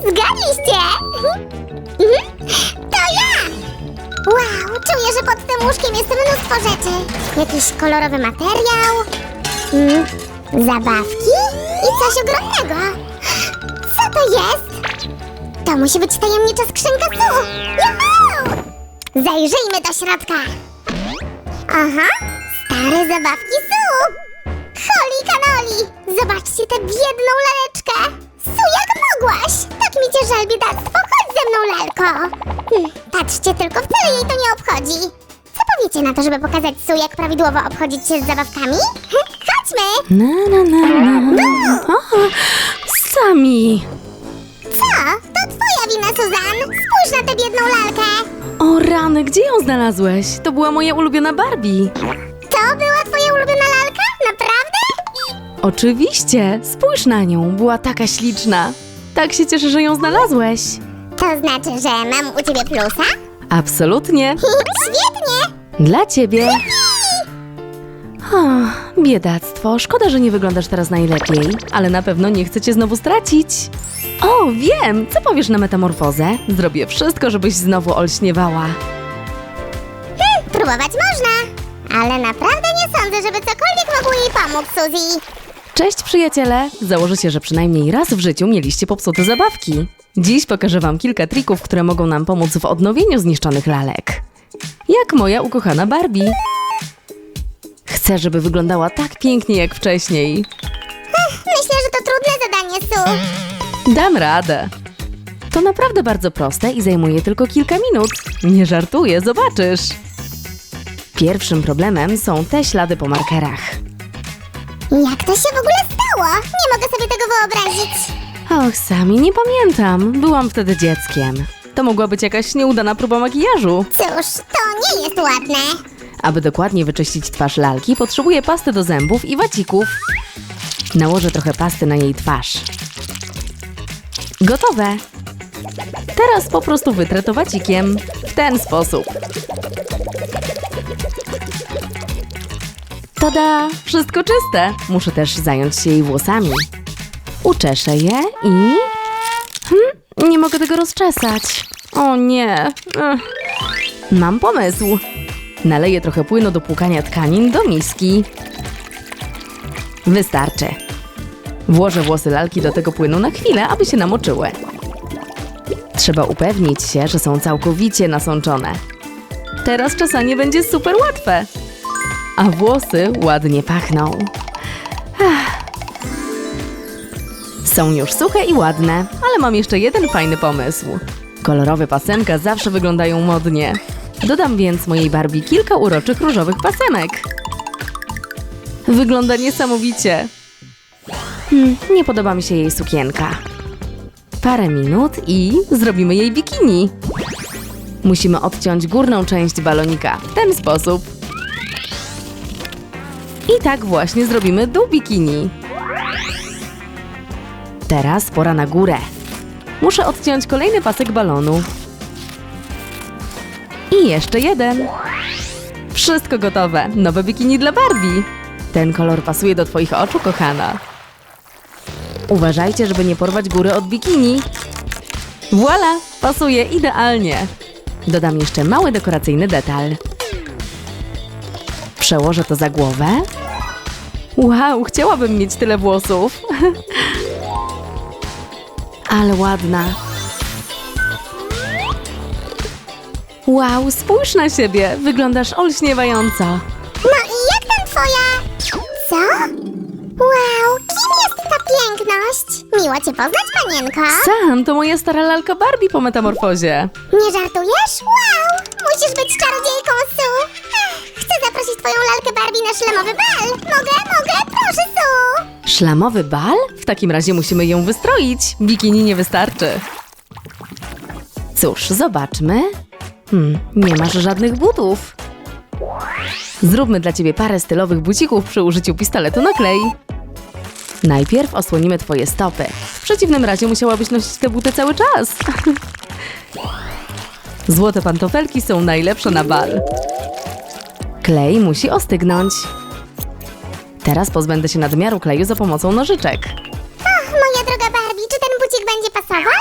Zgadliście! Mhm. To ja! Wow, czuję, że pod tym łóżkiem jest mnóstwo rzeczy. Jakiś kolorowy materiał, mm, zabawki i coś ogromnego. Co to jest? To musi być tajemnicza skrzynka Su! Juhu! Zajrzyjmy do środka. Aha, stare zabawki Su! Holi kanoli! Zobaczcie tę biedną laleczkę! Su, jak mogłaś? Tak mi cię żal, biedactwo! Chodź ze mną, lalko! Hm, patrzcie tylko, wcale jej to nie obchodzi. Co powiecie na to, żeby pokazać Su, jak prawidłowo obchodzić się z zabawkami? Chodźmy! Na, na, na, na. O, sami. Co? To twoja wina, Suzan! Spójrz na tę biedną lalkę! O rany, gdzie ją znalazłeś? To była moja ulubiona Barbie. To była twoja ulubiona lalka? Oczywiście, spójrz na nią, była taka śliczna. Tak się cieszę, że ją znalazłeś. To znaczy, że mam u ciebie plusa? Absolutnie. Świetnie! Dla ciebie. O, biedactwo, szkoda, że nie wyglądasz teraz najlepiej, ale na pewno nie chcę cię znowu stracić. O, wiem! Co powiesz na metamorfozę? Zrobię wszystko, żebyś znowu olśniewała. Próbować można, ale naprawdę nie sądzę, żeby cokolwiek mogło jej pomóc, Suzy. Cześć przyjaciele! Założę się, że przynajmniej raz w życiu mieliście popsute zabawki. Dziś pokażę wam kilka trików, które mogą nam pomóc w odnowieniu zniszczonych lalek. Jak moja ukochana Barbie. Chcę, żeby wyglądała tak pięknie jak wcześniej. Myślę, że to trudne zadanie, Su. Dam radę. To naprawdę bardzo proste i zajmuje tylko kilka minut. Nie żartuję, zobaczysz. Pierwszym problemem są te ślady po markerach. Jak to się w ogóle stało? Nie mogę sobie tego wyobrazić. Och, sami nie pamiętam. Byłam wtedy dzieckiem. To mogła być jakaś nieudana próba makijażu. Cóż, to nie jest ładne. Aby dokładnie wyczyścić twarz lalki, potrzebuję pasty do zębów i wacików. Nałożę trochę pasty na jej twarz. Gotowe! Teraz po prostu wytrę to wacikiem. W ten sposób. Tada! Wszystko czyste! Muszę też zająć się jej włosami. Uczeszę je i... Hmm, nie mogę tego rozczesać. O nie. Ech. Mam pomysł. Naleję trochę płynu do płukania tkanin do miski. Wystarczy. Włożę włosy lalki do tego płynu na chwilę, aby się namoczyły. Trzeba upewnić się, że są całkowicie nasączone. Teraz czesanie będzie super łatwe. A włosy ładnie pachną. Ach. Są już suche i ładne, ale mam jeszcze jeden fajny pomysł. Kolorowe pasemka zawsze wyglądają modnie. Dodam więc mojej Barbie kilka uroczych różowych pasemek. Wygląda niesamowicie. Hmm, nie podoba mi się jej sukienka. Parę minut i zrobimy jej bikini. Musimy odciąć górną część balonika w ten sposób. I tak właśnie zrobimy dół bikini. Teraz pora na górę. Muszę odciąć kolejny pasek balonu. I jeszcze jeden. Wszystko gotowe. Nowe bikini dla Barbie. Ten kolor pasuje do Twoich oczu, kochana. Uważajcie, żeby nie porwać góry od bikini. Voila! Pasuje idealnie. Dodam jeszcze mały dekoracyjny detal. Przełożę to za głowę. Wow, chciałabym mieć tyle włosów. Ale ładna. Wow, spójrz na siebie. Wyglądasz olśniewająco. No i jak tam twoja... Co? Wow, kim jest ta piękność? Miło cię poznać, panienko. Sam, to moja stara lalka Barbie po metamorfozie. Nie żartujesz? Wow, musisz być czarodziejką, Su. Barbie na szlemowy bal. Mogę, mogę, proszę, Su. Szlamowy bal? W takim razie musimy ją wystroić. Bikini nie wystarczy. Cóż, zobaczmy. Hmm, nie masz żadnych butów. Zróbmy dla ciebie parę stylowych bucików przy użyciu pistoletu na klej. Najpierw osłonimy twoje stopy. W przeciwnym razie musiałabyś nosić te buty cały czas. Złote pantofelki są najlepsze na bal. Klej musi ostygnąć. Teraz pozbędę się nadmiaru kleju za pomocą nożyczek. Och, moja droga Barbie, czy ten bucik będzie pasował?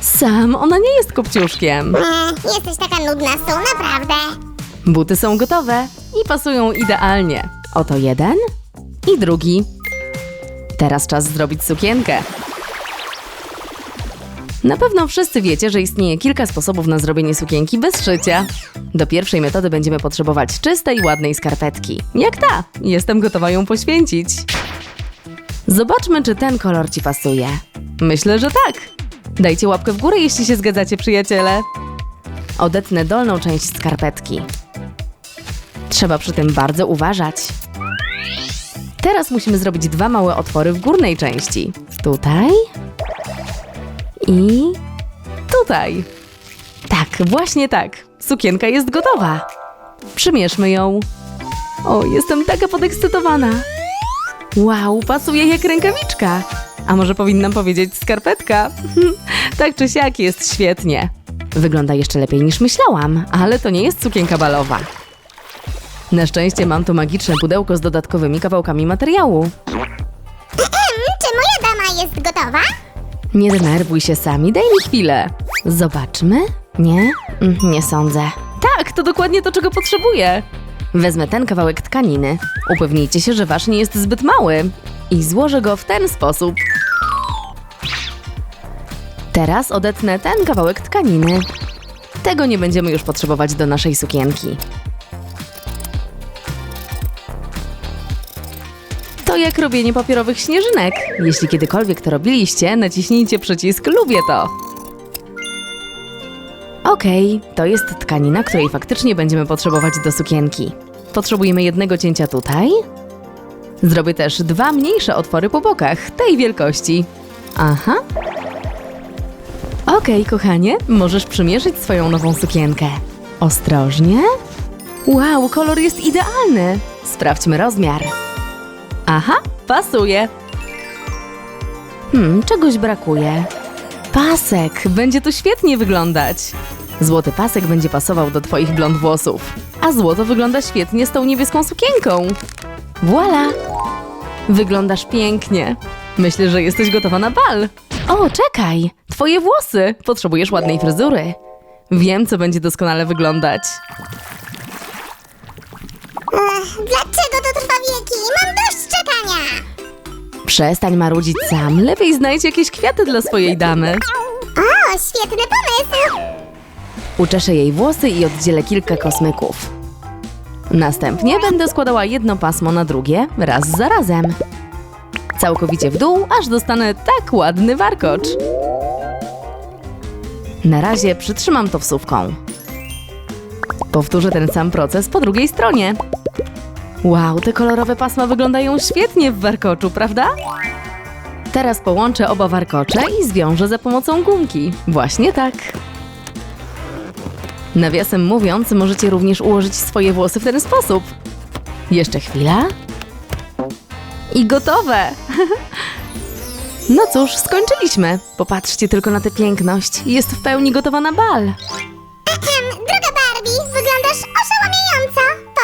Sam, ona nie jest kopciuszkiem. Nie, jesteś taka nudna, Su, naprawdę. Buty są gotowe i pasują idealnie. Oto jeden i drugi. Teraz czas zrobić sukienkę. Na pewno wszyscy wiecie, że istnieje kilka sposobów na zrobienie sukienki bez szycia. Do pierwszej metody będziemy potrzebować czystej, ładnej skarpetki. Jak ta! Jestem gotowa ją poświęcić. Zobaczmy, czy ten kolor Ci pasuje. Myślę, że tak. Dajcie łapkę w górę, jeśli się zgadzacie, przyjaciele. Odetnę dolną część skarpetki. Trzeba przy tym bardzo uważać. Teraz musimy zrobić dwa małe otwory w górnej części. Tutaj i tutaj. Tak, właśnie tak. Sukienka jest gotowa. Przymierzmy ją. O, jestem taka podekscytowana. Wow, pasuje jak rękawiczka. A może powinnam powiedzieć skarpetka? tak czy siak jest świetnie. Wygląda jeszcze lepiej niż myślałam, ale to nie jest sukienka balowa. Na szczęście mam tu magiczne pudełko z dodatkowymi kawałkami materiału. Czy moja dama jest gotowa? Nie denerwuj się sami, daj mi chwilę. Zobaczmy. Nie? Mm, Nie sądzę. Tak, to dokładnie to, czego potrzebuję. Wezmę ten kawałek tkaniny. Upewnijcie się, że wasz nie jest zbyt mały. I złożę go w ten sposób. Teraz odetnę ten kawałek tkaniny. Tego nie będziemy już potrzebować do naszej sukienki. To jak robienie papierowych śnieżynek. Jeśli kiedykolwiek to robiliście, naciśnijcie przycisk Lubię to. Okej, to jest tkanina, której faktycznie będziemy potrzebować do sukienki. Potrzebujemy jednego cięcia tutaj. Zrobię też dwa mniejsze otwory po bokach, tej wielkości. Aha. Okej, kochanie, możesz przymierzyć swoją nową sukienkę. Ostrożnie. Wow, kolor jest idealny. Sprawdźmy rozmiar. Aha, pasuje. Hmm, czegoś brakuje. Pasek, będzie to świetnie wyglądać. Złoty pasek będzie pasował do twoich blond włosów. A złoto wygląda świetnie z tą niebieską sukienką. Voila! Wyglądasz pięknie. Myślę, że jesteś gotowa na bal. O, czekaj! Twoje włosy! Potrzebujesz ładnej fryzury. Wiem, co będzie doskonale wyglądać. Ech, dlaczego to trwa wieki? Mam dość czekania! Przestań marudzić sam. Lepiej znajdź jakieś kwiaty dla swojej damy. O, świetny pomysł! Uczeszę jej włosy i oddzielę kilka kosmyków. Następnie będę składała jedno pasmo na drugie, raz za razem. Całkowicie w dół, aż dostanę tak ładny warkocz. Na razie przytrzymam to wsówką. Powtórzę ten sam proces po drugiej stronie. Wow, te kolorowe pasma wyglądają świetnie w warkoczu, prawda? Teraz połączę oba warkocze i zwiążę za pomocą gumki. Właśnie tak. Nawiasem mówiąc, możecie również ułożyć swoje włosy w ten sposób. Jeszcze chwila. I gotowe! No cóż, skończyliśmy. Popatrzcie tylko na tę piękność. Jest w pełni gotowa na bal.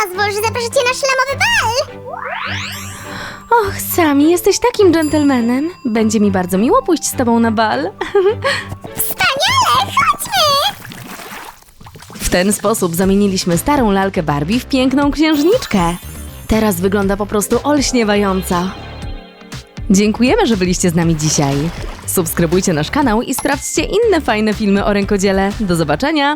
Pozwól, że zaproszę cię na szlamowy bal! Och, Sami, jesteś takim dżentelmenem. Będzie mi bardzo miło pójść z tobą na bal. Wspaniale, chodźmy! W ten sposób zamieniliśmy starą lalkę Barbie w piękną księżniczkę. Teraz wygląda po prostu olśniewająco. Dziękujemy, że byliście z nami dzisiaj. Subskrybujcie nasz kanał i sprawdźcie inne fajne filmy o rękodziele. Do zobaczenia!